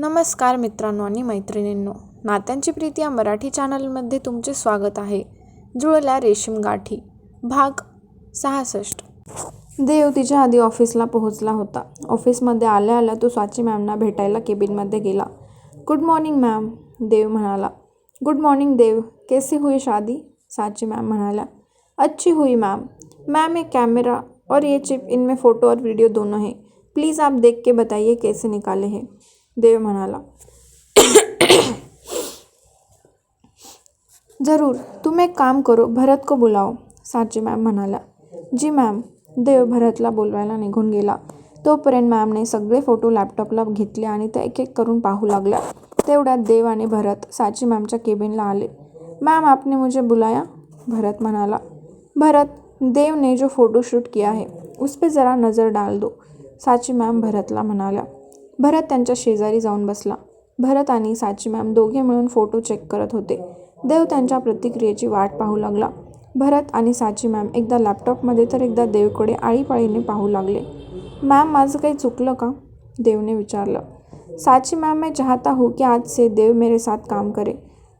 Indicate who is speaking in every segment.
Speaker 1: नमस्कार मित्रांनो आणि मैत्रिणींनो. नात्यांची प्रीती या मराठी चॅनलमध्ये तुमचे स्वागत आहे. जुळल्या रेशीम गाठी. भाग सहासष्ट. देव तिच्या आधी ऑफिसला पोहोचला होता. ऑफिसमध्ये आल्या आल्या तो स्वाची मॅमना भेटायला केबिनमध्ये गेला. गुड मॉर्निंग मॅम देव म्हणाला. गुड मॉर्निंग देव कैसी हुई शादी? साची मॅम म्हणाल्या. अच्छी हुई मैम. मैम एक कैमरा और ये चिप इनमें फ़ोटो और वीडियो दोनों है. प्लीज़ आप देख के बताइए कैसे निकाले हैं. देव म्हणाला. ज़रूर तुम एक काम करो भरत को बुलाओ साची मॅम म्हणाल्या. जी मॅम देव भरतला बोलवायला निघून गेला. तोपर्यंत मॅमने सगळे फोटो लॅपटॉपला घेतले आणि त्या एक एक करून पाहू लागल्या. तेवढ्यात देव आणि भरत साची मॅमच्या केबिनला आले. मॅम आपने मुझे बुलाया? भरत म्हणाला. भरत देव ने जो फ़ोटो शूट किया है उस पर ज़रा नज़र डाल दो साची मॅम भरतला म्हणाल्या. भरत त्यांच्या शेजारी जाऊन बसला. भरत आणि साची मॅम दोघे मिळून फोटो चेक करत होते. देव त्यांच्या प्रतिक्रियेची वाट पाहू लागला. भरत आणि साची मॅम एकदा लॅपटॉपमध्ये तर एकदा देवकडे आळीपाळीने पाहू लागले. मॅम माझं काही चुकलं का? देवने विचारलं. साची मैम मैं चाहता हूँ कि आज से देव मेरे साथ काम करे.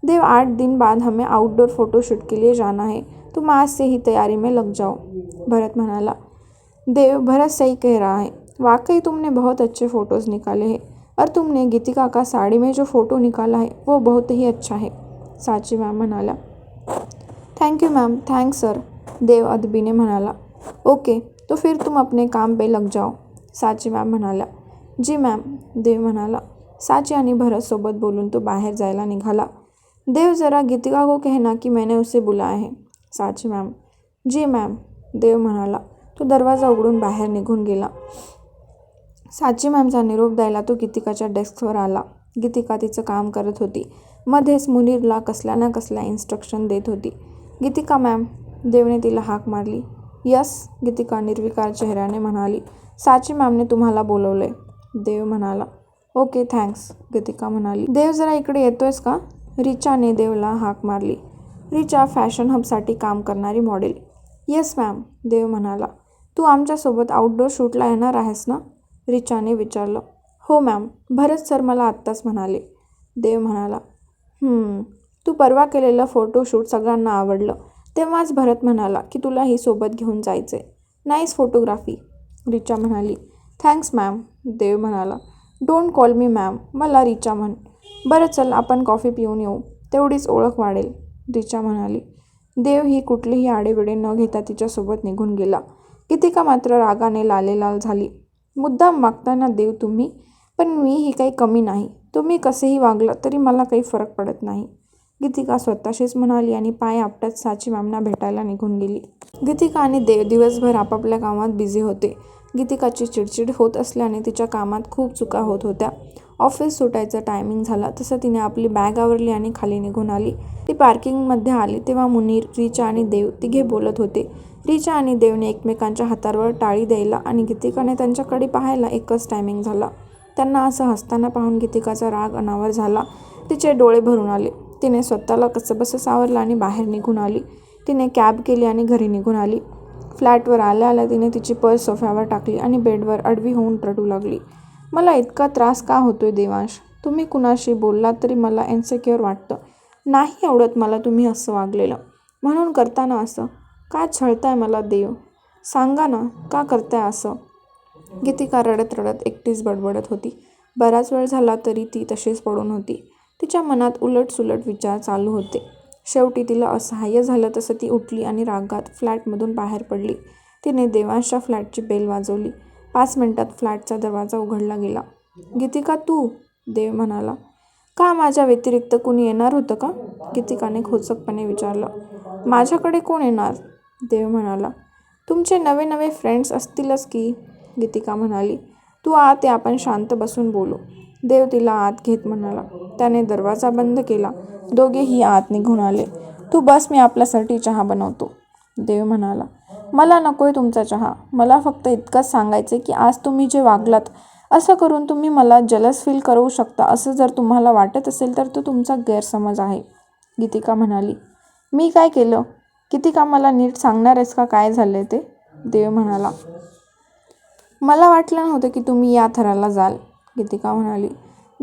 Speaker 1: देव आठ दिन बाद हमें आउटडोर फोटोशूट के लिए जाना है. तुम आज से ही तैयारी में लग जाओ. भरत म्हणाला. देव भरत सही कह रहा है. वाकई तुमने बहुत अच्छे फ़ोटोज़ निकाले हैं। और तुमने गीतिका का साड़ी में जो फ़ोटो निकाला है वो बहुत ही अच्छा है साची मॅम म्हणाल्या thank you ma'am thanks sir Dev अदबीने म्हणाला। ओके तो फिर तुम अपने काम पे लग जाओ साची मॅम म्हणाल्या जी मॅम देव म्हणाला। साची आणि भरतसोबत बोलून तो बाहेर जायला निघाला। देव ज़रा गीतिका को कहना कि मैंने उसे बुलाया है साची मॅम। जी मॅम देव म्हणाला। तो दरवाजा उघडून बाहेर निघून गेला। साची मॅमचा निरोप द्यायला तो गीतिकाच्या डेस्कवर आला. गीतिका तिचं काम करत होती. मध्येच मुनीरला कसल्या ना कसल्या इन्स्ट्रक्शन देत होती. गीतिका मॅम देवने तिला हाक मारली. यस गीतिका निर्विकार चेहऱ्याने म्हणाली. साची मॅमने तुम्हाला बोलवले देव म्हणाला. ओके थँक्स गीतिका म्हणाली. देव जरा इकडे येतोयस का? रिचाने देवला हाक मारली. रिचा फॅशन हबसाठी काम करणारी मॉडेल. येस मॅम देव म्हणाला. तू आमच्यासोबत आउटडोर शूटला येणार आहेस ना? रिचाने विचारलं. हो मॅम भरत सर मला आत्ताच म्हणाले. देव म्हणाला तू परवा केलेलं फोटोशूट सगळ्यांना आवडलं. तेव्हाच भरत म्हणाला की तुला ही सोबत घेऊन जायचे नाईस फोटोग्राफी. रिचा म्हणाली थँक्स मॅम. देव म्हणाला डोंट कॉल मी मॅम मला रिचा म्हण. बरं चल आपण कॉफी पिऊन येऊ. तेवढीच ओळख वाढेल. रिचा म्हणाली देव ही कुठलीही आडेविडे न घेता तिच्यासोबत निघून गेला. कितिका मात्र रागाने लालेलाल झाली. मुद्दाम मागताना देव तुम्ही पण मी ही काही कमी नाही. तुम्ही कसेही वागलं तरी मला काही फरक पडत नाही. गीतिका स्वतःशीच म्हणाली आणि पाय आपटत साची मॅमना भेटायला निघून गेली. गीतिका आणि देव दिवसभर आपापल्या कामात बिझी होते. गीतिकाची चिडचिड होत असल्याने तिच्या कामात खूप चुका होत होत्या. ऑफिस सुटायचं टायमिंग झाला तसं तिने आपली बॅग आवरली आणि खाली निघून आली. ती पार्किंगमध्ये आली तेव्हा मुनीर रिचा आणि देव तिघे बोलत होते. रिचा आणि देवने एकमेकांच्या हातावर टाळी द्यायला आणि गीतिकाने त्यांच्याकडे पाहायला एकच टायमिंग झाला. त्यांना असं हसताना पाहून गीतिकाचा राग अनावर झाला. तिचे डोळे भरून आले. तिने स्वतःला कसंबसं सावरलं आणि बाहेर निघून आली. तिने कॅब केली आणि घरी निघून आली. फ्लॅटवर आल्या आल्या तिने तिची पर्स सोफ्यावर टाकली आणि बेडवर अडवी होऊन रडू लागली. मला इतका त्रास का होतोय देवांश? तुम्ही कुणाशी बोललात तरी मला इन्सेक्युअर वाटतं. नाही आवडत मला तुम्ही असं वागलेलं. म्हणून करताना असं का छळताय मला देव? सांगा ना का करताय असं? गीतिका रडत रडत एकटीच बडबडत होती. बराच वेळ झाला तरी ती तशीच पडून होती. तिच्या मनात उलटसुलट विचार चालू होते. शेवटी तिला असहाय्य झालं तसं ती उठली आणि रागात फ्लॅटमधून बाहेर पडली. तिने देवांशच्या फ्लॅटची बेल वाजवली. पाच मिनिटात फ्लॅटचा दरवाजा उघडला गेला. गीतिका तू देव म्हणाला. का माझ्या व्यतिरिक्त कुणी येणार होतं का? गीतिकाने खोचकपणे विचारलं. माझ्याकडे कोण येणार? देव म्हणाला तुमचे नवे नवे फ्रेंड्स असतीलच की? गीतिका म्हणाली तू आत या आपण शांत बसून बोलू. देव तिला आत घेत म्हणाला. त्याने दरवाजा बंद केला. दोघेही आत निघून आले. तू बस मी आपल्यासाठी चहा बनवतो. देव म्हणाला मला नकोय तुमचा चहा. मला फक्त इतकंच सांगायचं की आज तुम्ही जे वागलात असं करून तुम्ही मला जलस फील करू शकता. असं जर तुम्हाला वाटत असेल तर तो तुमचा गैरसमज आहे. गीतिका म्हणाली मी काय केलं? गीतिका मला नीट सांगणार आहेस का? काय झालं ते? देव म्हणाला. मला वाटलं नव्हतं की तुम्ही या थराला जाल गीतिका म्हणाली.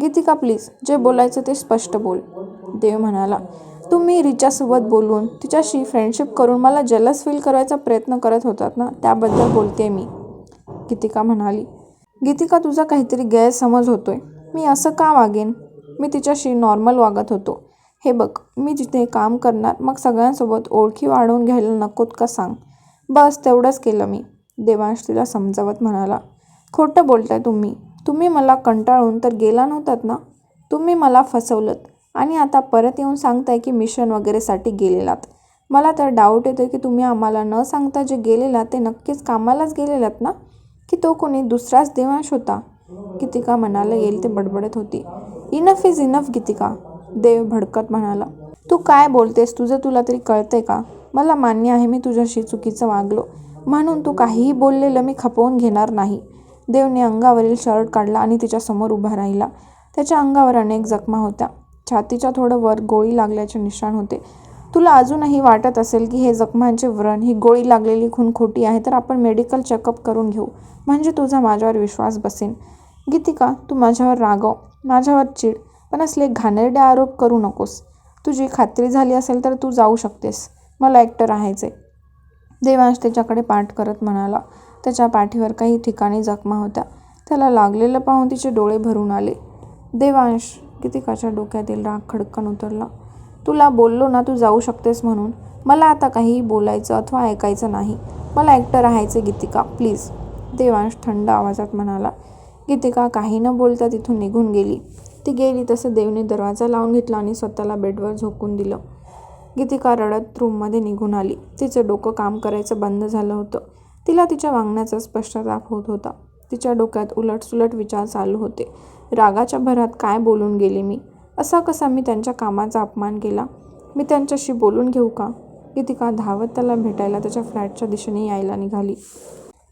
Speaker 1: गीतिका प्लीज जे बोलायचं ते स्पष्ट बोल देव म्हणाला. तुम्ही रिचासोबत बोलून तिच्याशी फ्रेंडशिप करून मला जलस फील करायचा प्रयत्न करत होतात ना त्याबद्दल बोलते मी गीतिका म्हणाली. गीतिका तुझा काहीतरी गैरसमज होतोय. मी असं का वागेन? मी तिच्याशी नॉर्मल वागत होतो. हे बघ मी जिथे काम करणार मग सगळ्यांसोबत ओळखी वाढवून घ्यायला नकोत का सांग? बस तेवढंच केलं मी देवांश तिला समजावत म्हणाला. खोटं बोलताय तुम्ही. तुम्ही मला कंटाळून तर गेला नव्हतात ना? तुम्ही मला फसवलंत आणि आता परत येऊन सांगताय की मिशन वगैरेसाठी गेलेलात. मला तर डाऊट येतो की तुम्ही आम्हाला न सांगता जे गेलेला ते नक्कीच कामालाच गेलेलात ना? की तो कोणी दुसराच देवांश होता? गीतिका मनाला येईल ते बडबडत होती. Enough is enough Geetika. Dev भडकत म्हणाला तू काय बोलतेस? तुझं तुला तरी कळतंय का? मला मान्य आहे मी तुझ्याशी चुकीचं वागलो. म्हणून तू काहीही बोललेलं मी खपवून घेणार नाही. देवने अंगावरील शर्ट काढला आणि तिच्यासमोर उभा राहिला. त्याच्या अंगावर अनेक जखमा होत्या. छातीच्या थोडं वर गोळी लागल्याचे निशाण होते. तुला अजूनही वाटत असेल की हे जखमांचे व्रण ही गोळी लागलेली खून खोटी आहे तर आपण मेडिकल चेकअप करून घेऊ. म्हणजे तुझा माझ्यावर विश्वास बसेन. गीतिका तू माझ्यावर रागव. माझ्यावर चिड. पण असले घाणेरडे आरोप करू नकोस. तुझी खात्री झाली असेल तर तू जाऊ शकतेस. मला एकटं राहायचे देवांश त्याच्याकडे पाठ करत म्हणाला. त्याच्या पाठीवर काही ठिकाणी जखमा होत्या. त्याला लागलेलं पाहून तिचे डोळे भरून आले. देवांश गीतिकाच्या डोक्यातील राग खडकन उतरला. तुला बोललो ना तू जाऊ शकतेस म्हणून. मला आता काहीही बोलायचं अथवा ऐकायचं नाही. मला एकटं राहायचं गीतिका. प्लीज. देवांश थंड आवाजात म्हणाला. गीतिका काही न बोलता तिथून निघून गेली. ती गेली तसं देवने दरवाजा लावून घेतला आणि स्वतःला बेडवर झोकून दिलं. गीतिका रडत रूममध्ये निघून आली. तिचं डोकं काम करायचं बंद झालं होतं. तिला तिच्या वागण्याचा पश्चाताप होत होता. तिच्या डोक्यात उलटसुलट विचार चालू होते. रागाच्या भरात काय बोलून गेले मी? असा कसा मी त्यांच्या कामाचा अपमान केला? मी त्यांच्याशी बोलून घेऊ का? गीतिका धावत त्याला भेटायला त्याच्या फ्लॅटच्या दिशेने यायला निघाली.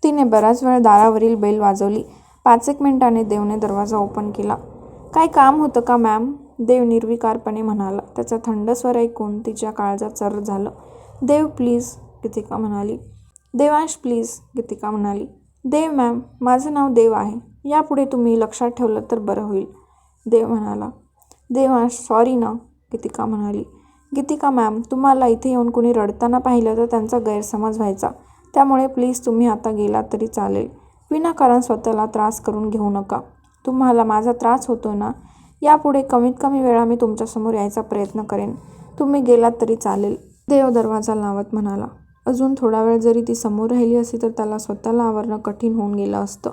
Speaker 1: तिने बराच वेळ दारावरील बेल वाजवली. पाच एक मिनिटाने देवने दरवाजा ओपन केला. काय काम होतं का मॅम? देव निर्विकारपणे म्हणाला. त्याचा थंड स्वर ऐकून तिच्या काळजात चर झालं. देव प्लीज गीतिका म्हणाली. देवांश प्लीज गीतिका म्हणाली. देव मॅम माझं नाव देव आहे. यापुढे तुम्ही लक्षात ठेवलं तर बरं होईल. देव म्हणाला. देवांश सॉरी ना गीतिका म्हणाली. गीतिका मॅम तुम्हाला इथे येऊन कुणी रडताना पाहिलं तर त्यांचा गैरसमज व्हायचा. त्यामुळे प्लीज तुम्ही आता गेलात तरी चालेल. विनाकारण स्वतःला त्रास करून घेऊ नका. तुम्हाला माझा त्रास होतो ना यापुढे कमीत कमी वेळा मी तुमच्यासमोर यायचा प्रयत्न करेन. तुम्ही गेलात तरी चालेल. देव दरवाजा लावत म्हणाला. अजून थोडा वेळ जरी ती समोर राहिली असती तर त्याला स्वतःला आवरणं कठीण होऊन गेलं असतं.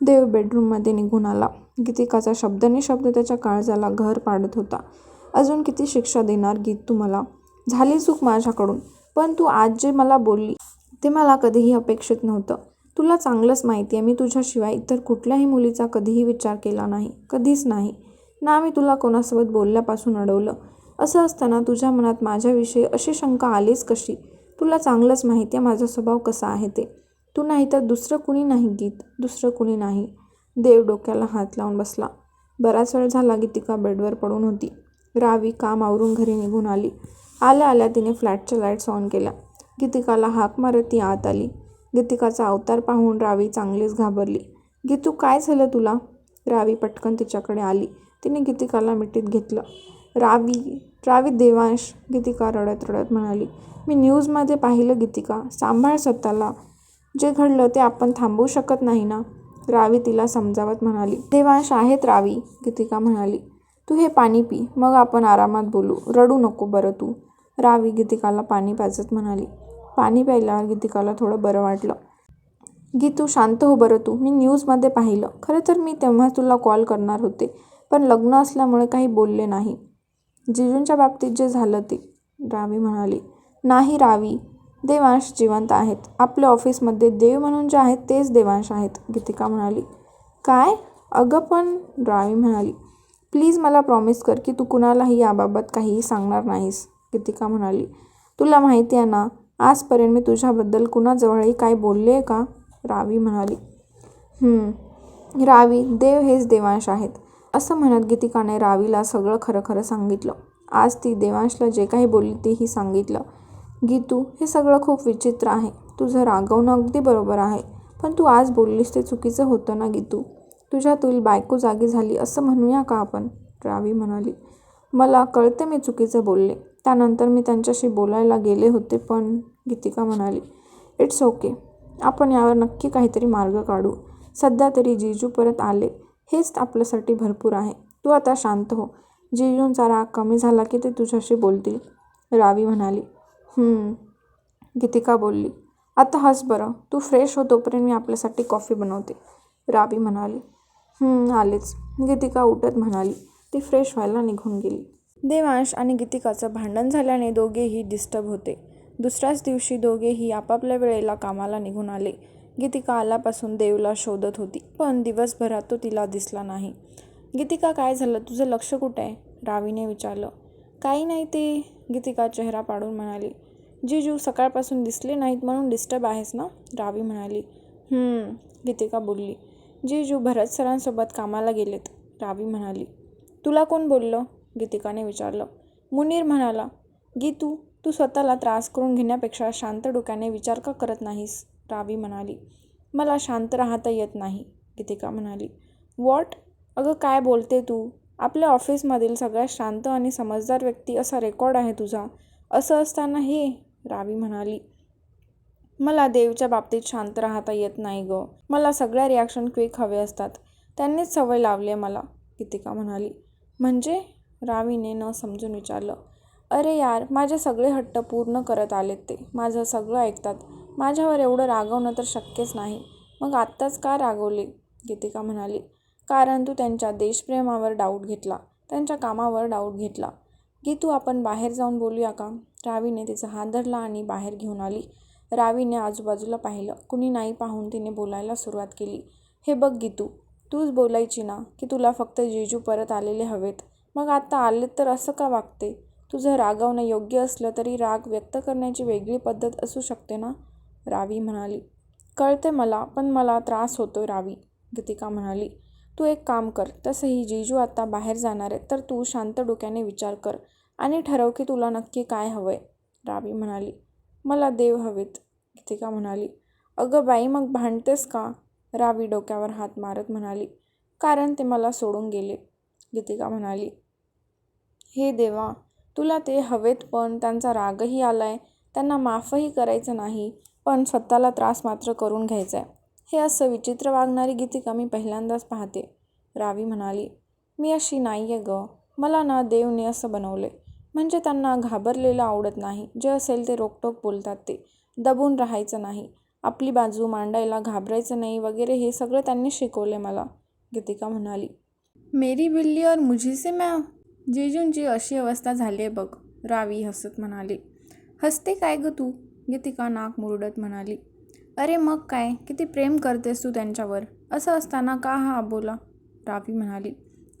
Speaker 1: देव बेडरूममध्ये निघून आला. गीतिकाचा शब्दनिशब्द त्याच्या काळजाला घर पाडत होता. अजून किती शिक्षा देणार गीत तू मला झाली चूक माझ्याकडून. पण तू आज जे मला बोलली ते मला कधीही अपेक्षित नव्हतं. तुला चांगलंच माहिती आहे मी तुझ्याशिवाय इतर कुठल्याही मुलीचा कधीही विचार केला नाही कधीच नाही. ना मी तुला कोणासोबत बोलल्यापासून अडवलं. असं असताना तुझ्या मनात माझ्याविषयी अशी शंका आलीच कशी? तुला चांगलंच माहिती आहे माझा स्वभाव कसा आहे ते. तू नाही तर दुसरं कुणी नाही गीत. दुसरं कुणी नाही. देव डोक्याला हात लावून बसला. बराच वेळ झाला गीतिका बेडवर पडून होती. रावी काम आवरून घरी निघून आली. आल्या आल्या तिने फ्लॅटच्या लाईट्स ऑन केल्या. गीतिकाला हाक मारत ती आत आली. गीतिकाचा अवतार पाहून रावी चांगलीच घाबरली. गीतू काय झालं तुला? रावी पटकन तिच्याकडे आली. तिने गीतिकाला मिठीत घेतलं. रावी रावी देवांश गीतिका रडत रडत म्हणाली मी न्यूजमध्ये पाहिलं गीतिका. सांभाळ स्वतःला. जे घडलं ते आपण थांबवू शकत नाही ना? रावी तिला समजावत म्हणाली देवांश आहेत रावी गीतिका म्हणाली. तू हे पाणी पी. मग आपण आरामात बोलू. रडू नको बरं तू. रावी गीतिकाला पाणी पाजत म्हणाली पाणी प्यायल्यावर गीतिकाला थोडं बरं वाटलं. गीतू शांत हो बरं तू. मी न्यूजमध्ये पाहिलं. खरं तर मी तेव्हा तुला कॉल करणार होते. पण लग्न असल्यामुळे काही बोलले नाही. जिजूंच्या बाबतीत जे झालं ते रावी म्हणाली. नाही रावी. देवांश जिवंत आहेत. आपल्या ऑफिसमध्ये देव म्हणून जे आहेत तेच देवांश आहेत गीतिका म्हणाली. काय? अगं पण रावी म्हणाली. प्लीज मला प्रॉमिस कर की तू कुणालाही याबाबत काहीही सांगणार नाहीस गीतिका म्हणाली. तुला माहिती आहे ना आजपर्यंत मी तुझ्याबद्दल कुणाजवळही काय बोलले आहे का? रावी म्हणाली. रावी देव हेच देवांश आहेत. असं म्हणत गीतिकाने रावीला सगळं खरं खरं सांगितलं. आज ती देवांशला जे काही बोलली तेही सांगितलं. गीतू हे सगळं खूप विचित्र आहे. तुझं रागवणं अगदी बरोबर आहे. पण तू आज बोललीस ते चुकीचं होतं ना गीतू? तुझ्यातील बायको जागी झाली असं म्हणूया का आपण? रावी म्हणाली. मला कळते मी चुकीचं बोलले. त्यानंतर मी त्यांच्याशी बोलायला गेले होते पण गीतिका म्हणाली इट्स ओके आपण यावर नक्की काहीतरी मार्ग काढू. सध्या तरी जिजू परत आले. हेच आपल्यासाठी भरपूर आहे. तू आता शांत हो. जिजूंचा राग कमी झाला की ते तुझ्याशी बोलतील. रावी म्हणाली गीतिका बोलली आता हस बरं. तू फ्रेश हो तोपर्यंत मी आपल्यासाठी कॉफी बनवते. रावी म्हणाली आलेच. गीतिका उठत म्हणाली ती फ्रेश व्हायला निघून गेली. देवांश आणि गीतिकाचं भांडण झाल्याने दोघेही डिस्टर्ब होते. दुसऱ्याच दिवशी दोघेही आपापल्या वेळेला कामाला निघून आले. गीतिका आल्यापासून देवला शोधत होती पण दिवसभरात तो तिला दिसला नाही. गीतिका काय झालं? तुझं लक्ष कुठं आहे? रावीने विचारलं. काही नाही ते गीतिका चेहरा पाडून म्हणाली. जीजू सकाळपासून दिसले नाहीत म्हणून डिस्टर्ब आहेस ना? रावी म्हणाली. गीतिका बोलली. जीजू भरत सरांसोबत कामाला गेलेत रावी म्हणाली. तुला कोण बोललं? गीतिकाने विचारलं. मुनीर म्हणाला गीतू तू स्वतःला त्रास करून घेण्यापेक्षा शांत डोक्याने विचार का करत नाहीस? रावी म्हणाली. मला शांत राहता येत नाही गीतिका म्हणाली. वॉट? अगं काय बोलते तू? आपल्या ऑफिसमधील सगळ्यात शांत आणि समजदार व्यक्ती असा रेकॉर्ड आहे तुझा. असं असताना हे रावी म्हणाली. मला देवच्या बाबतीत शांत राहता येत नाही गं. मला सगळ्या रिॲक्शन क्विक हवे असतात. त्यांनीच सवय लावली आहे मला गीतिका म्हणाली. म्हणजे? रावीने न समजून विचारलं अरे यार माझे सगळे हट्ट पूर्ण करत आलेत ते. माझं सगळं ऐकतात. माझ्यावर एवढं रागवणं तर शक्यच नाही. मग आत्ताच का रागवले? गीतिका म्हणाली. कारण तू त्यांच्या देशप्रेमावर डाऊट घेतला. त्यांच्या कामावर डाऊट घेतला. गीतू आपण बाहेर जाऊन बोलूया का? रावीने तिचा हात धरला आणि बाहेर घेऊन आली. रावीने आजूबाजूला पाहिलं. कुणी नाही पाहून तिने बोलायला सुरुवात केली. हे बघ गीतू तूच बोलायची ना की तुला फक्त जिजू परत आलेले हवेत. मग आता आलेत तर असं का वागते? तुझं रागवणं योग्य असलं तरी राग व्यक्त करण्याची वेगळी पद्धत असू शकते ना? रावी म्हणाली. कळते मला पण मला त्रास होतोय रावी गीतिका म्हणाली. तू एक काम कर तसंही जिजू आता बाहेर जाणार आहे तर तू शांत डोक्याने विचार कर आणि ठरव की तुला नक्की काय हवंय रावी म्हणाली. मला देव हवेत गीतिका म्हणाली. अगं बाई मग भांडतेस का? रावी डोक्यावर हात मारत म्हणाली. कारण ते मला सोडून गेले. गीतिका म्हणाली हे देवा तुला ते हवेत पण त्यांचा रागही आलाय. त्यांना माफही करायचं नाही पण स्वतःला त्रास मात्र करून घ्यायचा आहे हे असं विचित्र वागणारी गीतिका मी पहिल्यांदाच पाहते. रावी म्हणाली मी अशी नाही आहे गं. मला ना देवने असं बनवले म्हणजे त्यांना घाबरलेलं आवडत नाही. जे असेल ते रोकटोक बोलतात ते. दबून राहायचं नाही. आपली बाजू मांडायला घाबरायचं नाही वगैरे हे सगळं त्यांनी शिकवले मला. गीतिका म्हणाली मेरी बिल्ली और मुझी से मॅम जिजूंची अशी अवस्था झाली आहे बघ रावी हसत म्हणाली. हसते काय गं तू? गीतिका नाक मुरडत म्हणाली. अरे मग काय? किती प्रेम करतेस तू त्यांच्यावर? असं असताना का हा अबोला? रावी म्हणाली.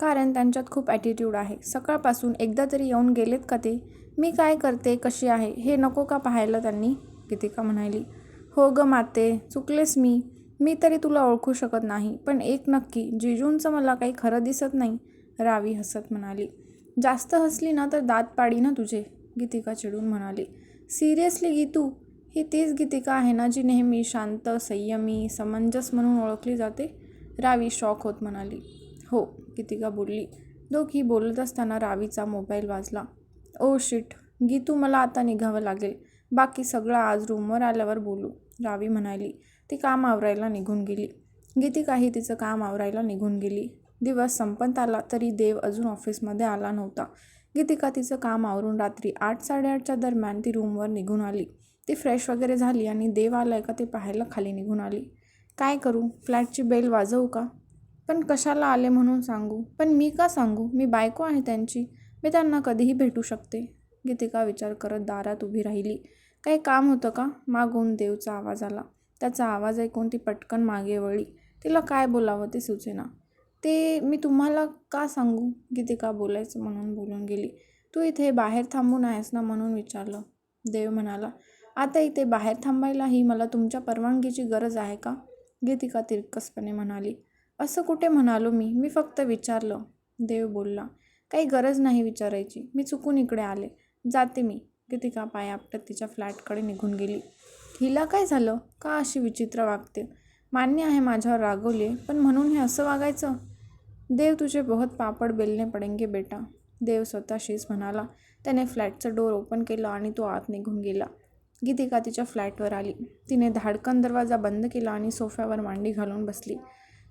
Speaker 1: कारण त्यांच्यात खूप ॲटिट्यूड आहे. सकाळपासून एकदा तरी येऊन गेलेत का ते? मी काय करते? कशी आहे? हे नको का पाहायला त्यांनी? गीतिका म्हणाली. हो गं माते चुकलेस मी. मी तरी तुला ओळखू शकत नाही पण एक नक्की जिजूंचं मला काही खरं दिसत नाही रावी हसत म्हणाली. जास्त हसली ना तर दात पाडी ना तुझे गीतिका चिडून म्हणाली. सिरियसली गीतू? ही तीच गीतिका आहे ना जी नेहमी शांत संयमी समंजस म्हणून ओळखली जाते? रावी शॉक होत म्हणाली. हो गीतिका बोलली. दोघी बोलत असताना रावीचा मोबाईल वाजला. ओ शिट गीतू मला आता निघावं लागेल. बाकी सगळं आज रूमवर आल्यावर बोलू. रावी म्हणाली ती काम आवरायला निघून गेली. गीतिकाही तिचं काम आवरायला निघून गेली. दिवस संपत आला तरी देव अजून ऑफिसमध्ये आला नव्हता. गीतिका तिचं काम आवरून रात्री आठ साडेआठच्या दरम्यान ती रूमवर निघून आली. ती फ्रेश वगैरे झाली आणि देव आलाय का ते पाहायला खाली निघून आली. काय करू? फ्लॅटची बेल वाजवू का? पण कशाला आले म्हणून सांगू? पण मी का सांगू? मी बायको आहे त्यांची. मी त्यांना कधीही भेटू शकते. गीतिका विचार करत दारात उभी राहिली. काही काम होतं का? मागून देवचा आवाज आला. त्याचा आवाज ऐकून ती पटकन मागे वळली. तिला काय बोलावं ते सुचेना. ते मी तुम्हाला का सांगू? गीतिका बोलायचं म्हणून बोलून गेली. तू इथे बाहेर थांबून आहेस ना? म्हणून विचारलं. देव म्हणाला आता इथे बाहेर थांबायलाही मला तुमच्या परवानगीची गरज आहे का? गीतिका तिरकसपणे म्हणाली असं कुठे म्हणालो मी? मी फक्त विचारलं. देव बोलला काही गरज नाही विचारायची. मी चुकून इकडे आले. जाते मी. गीतिका पाय आपटत तिच्या फ्लॅटकडे निघून गेली. हिला काय झालं? का अशी विचित्र वागते? मान्य आहे माझ्यावर रागवले पण म्हणून हे असं वागायचं? देव तुझे बहुत पापड बेलने पडेंगे बेटा. देव स्वतःशीच म्हणाला. त्याने फ्लॅटचं डोर ओपन केलं आणि तो आत निघून गेला. गीतिका तिच्या फ्लॅटवर आली. तिने धाडकन दरवाजा बंद केला आणि सोफ्यावर मांडी घालून बसली.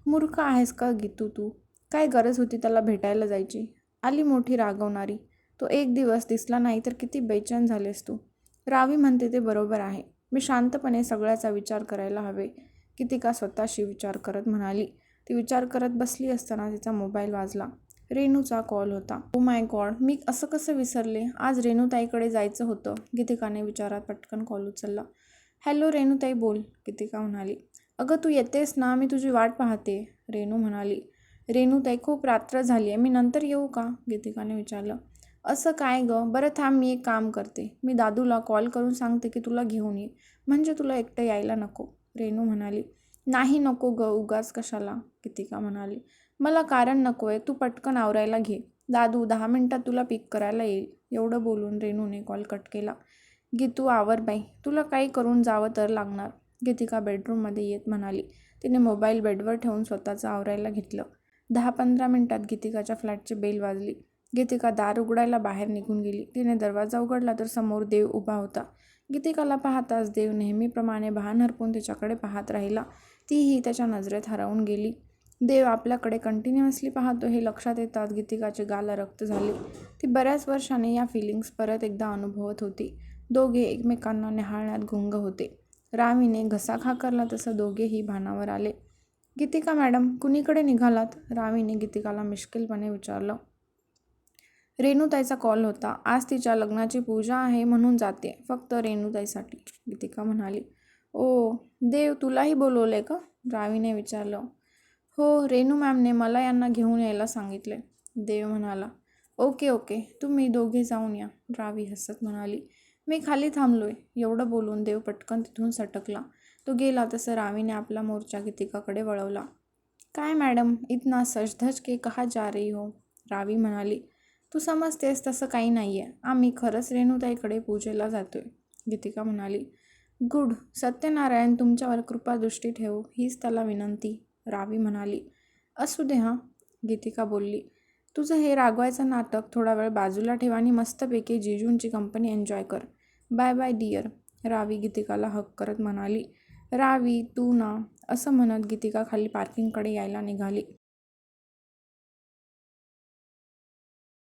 Speaker 1: मूर्ख आहेस का गीतू तू? काय गरज होती त्याला भेटायला जायची? आली मोठी रागवणारी. तो एक दिवस दिसला नाही तर किती बेचैन झालेस तू. रावी म्हणते ते बरोबर आहे. मी शांतपणे सगळ्याचा विचार करायला हवे. गीतिका स्वतःशी विचार करत म्हणाली. ती विचार करत बसली असताना तिचा मोबाईल वाजला. रेणूचा कॉल होता. ओ माय गॉड मी असं कसं विसरले? आज रेणूताईकडे जायचं होतं. गीतिकाने विचारात पटकन कॉल उचलला. हॅलो रेणूताई बोल. गीतिका म्हणाली. अगं तू येतेस ना? मी तुझी वाट पाहते. रेणू म्हणाली. रेणूताई खूप रात्र झाली आहे मी नंतर येऊ का? गीतिकाने विचारलं. असं काय गं? बरं थांब मी एक काम करते. मी दादूला कॉल करून सांगते की तुला घेऊन ये. म्हणजे तुला एकटं यायला नको रेणू म्हणाली. नाही नको ग उगाच कशाला? कितिका म्हणाली. मला कारण नको आहे तू पटकन आवरायला घे. दादू दहा मिनटात तुला पिक करायला येईल. एवढं बोलून रेणूने कॉल कट केला. गीतू आवर बाई. तुला काही करून जावं तर लागणार. गीतिका बेडरूममध्ये येत म्हणाली. तिने मोबाईल बेडवर ठेवून स्वतःचं आवरायला घेतलं. दहा पंधरा मिनटात गीतिकाच्या फ्लॅटची बेल वाजली. गीतिका दार उघडायला बाहेर निघून गेली. तिने दरवाजा उघडला तर समोर देव उभा होता. गीतिकाला पाहताच देव नेहमीप्रमाणे भान हरपून तिच्याकडे पाहत राहिला. तीही त्याच्या नजरेत हरवून गेली. देव आपल्याकडे कंटिन्युअसली पाहतो हे लक्षात येतात गीतिकाचे गाला रक्त झाले. ती बऱ्याच वर्षाने या फिलिंग्स परत एकदा अनुभवत होती. दोघे एकमेकांना निहाळण्यात गुंग होते. रावीने घसा खाकरला तसं दोघेही भानावर आले. गीतिका मॅडम कुणीकडे निघालात? रावीने गीतिकाला मिश्किलपणे विचारलं. रेणुताईचा कॉल होता. आज तिच्या लग्नाची पूजा आहे म्हणून जाते. फक्त रेणुताईसाठी. गीतिका म्हणाली ओ देव तुलाही बोलवले का? रावीने विचारलं. हो रेणू मॅमने मला यांना घेऊन यायला सांगितले. देव म्हणाला ओके ओके तुम्ही दोघे जाऊन या. रावी हसत म्हणाली मी खाली थांबलोय. एवढं बोलून देव पटकन तिथून सटकला. तो गेला तसं रावीने आपला मोर्चा गीतिकाकडे वळवला. काय मॅडम इतना सजधज के कहा जा रही हो? रावी म्हणाली तू समजतेस तसं काही नाही आहे आम्ही खरंच रेणुताईकडे पूजेला जातो आहे गीतिका म्हणाली गुड सत्यनारायण तुमच्यावर कृपादृष्टी ठेवू हीच त्याला विनंती. रावी म्हणाली असू दे हां. गीतिका बोलली तुझं हे रागवायचं नाटक थोडा वेळ बाजूला ठेवा आणि मस्तपैकी जिजूंची कंपनी एन्जॉय कर. बाय बाय डिअर रावी गीतिकाला हक करत म्हणाली रावी तू ना असं म्हणत गीतिका खाली पार्किंगकडे यायला निघाली.